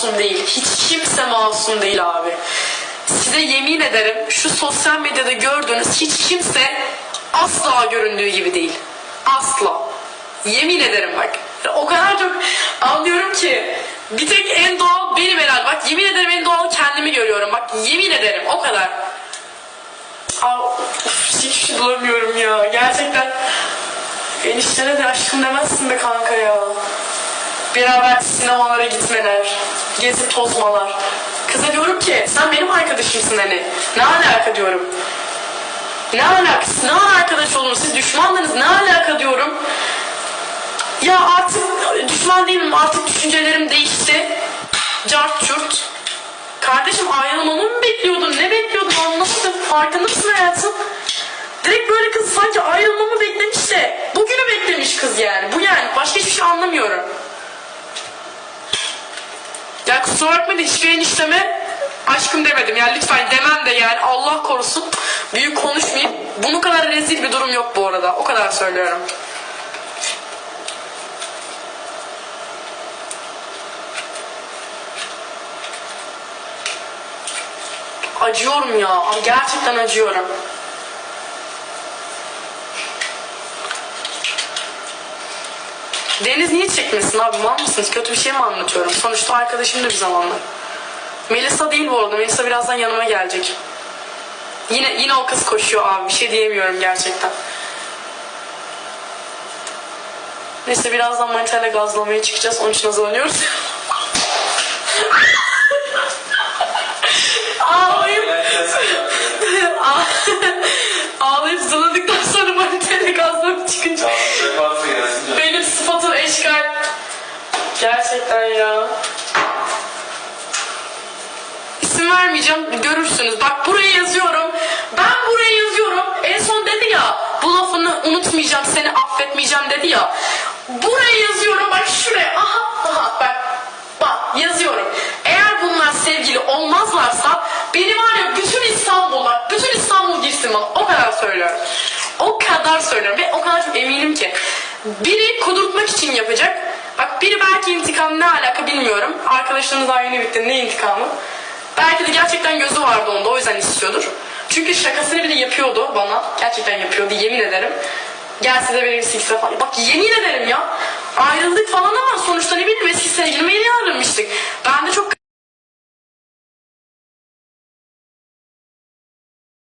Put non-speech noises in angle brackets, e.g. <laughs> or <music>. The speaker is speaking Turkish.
masum değil. Hiç kimse masum değil abi. Size yemin ederim şu sosyal medyada gördüğünüz hiç kimse asla göründüğü gibi değil. Asla. Yemin ederim bak. O kadar çok anlıyorum ki bir tek en doğal benim herhalde. Bak yemin ederim en doğal kendimi görüyorum. Bak yemin ederim o kadar. Aa, uf, hiç şey bulamıyorum ya. Gerçekten eniştene de aşkım demezsin be kanka ya. Beraber sinemalara gitmeler, gezip tozmalar. Kıza diyorum ki sen benim arkadaşımsın hani. Ne alaka diyorum. Ne alakası? Ne arkadaş olun? Siz düşmandınız. Ne alaka diyorum. Ya artık düşman değilim. Artık düşüncelerim değişti. Cart çurt. Kardeşim ayrılmamı mı bekliyordun? Ne bekliyordun anlamadım. Farkında mısın hayatım? Direkt böyle kız sanki ayrılmamı beklemiş de bugünü beklemiş kız yani. Bu yani. Başka hiçbir şey anlamıyorum. Ya kusura bakma da hiçbir enişteme aşkım demedim. Yani lütfen demem de yani Allah korusun. Büyük konuşmayayım. Bunu kadar rezil bir durum yok bu arada. O kadar söylüyorum. Acıyorum ya. Gerçekten acıyorum. Deniz niye çekmesin abi? Mal mısınız? Kötü bir şey mi anlatıyorum? Sonuçta arkadaşım da bir zamanlar. Melisa değil bu arada. Melisa birazdan yanıma gelecek. Yine yine o kız koşuyor abi. Bir şey diyemiyorum gerçekten. Neyse birazdan manitayla gazlamaya çıkacağız. Onun için hazırlanıyoruz. <laughs> Gerçekten ya. İsim vermeyeceğim görürsünüz. Bak buraya yazıyorum. Ben buraya yazıyorum. En son dedi ya bu lafını unutmayacağım seni affetmeyeceğim dedi ya. Buraya yazıyorum bak şuraya. Aha aha bak. Bak yazıyorum. Eğer bunlar sevgili olmazlarsa beni var ya bütün İstanbul bak bütün İstanbul girsin bana. O kadar söylüyorum. O kadar söylüyorum ve o kadar eminim ki. Biri kudurtmak için yapacak. Bak biri belki intikam ne alaka bilmiyorum. Arkadaşlarımız daha yeni bitti. Ne intikamı? Belki de gerçekten gözü vardı onda o yüzden istiyordur. Çünkü şakasını bile yapıyordu bana. Gerçekten yapıyordu yemin ederim. Gelse de benim sikse falan. Bak yemin ederim ya. Ayrıldık falan ama sonuçta ne bileyim eski sevgilime yeni ayrılmıştık.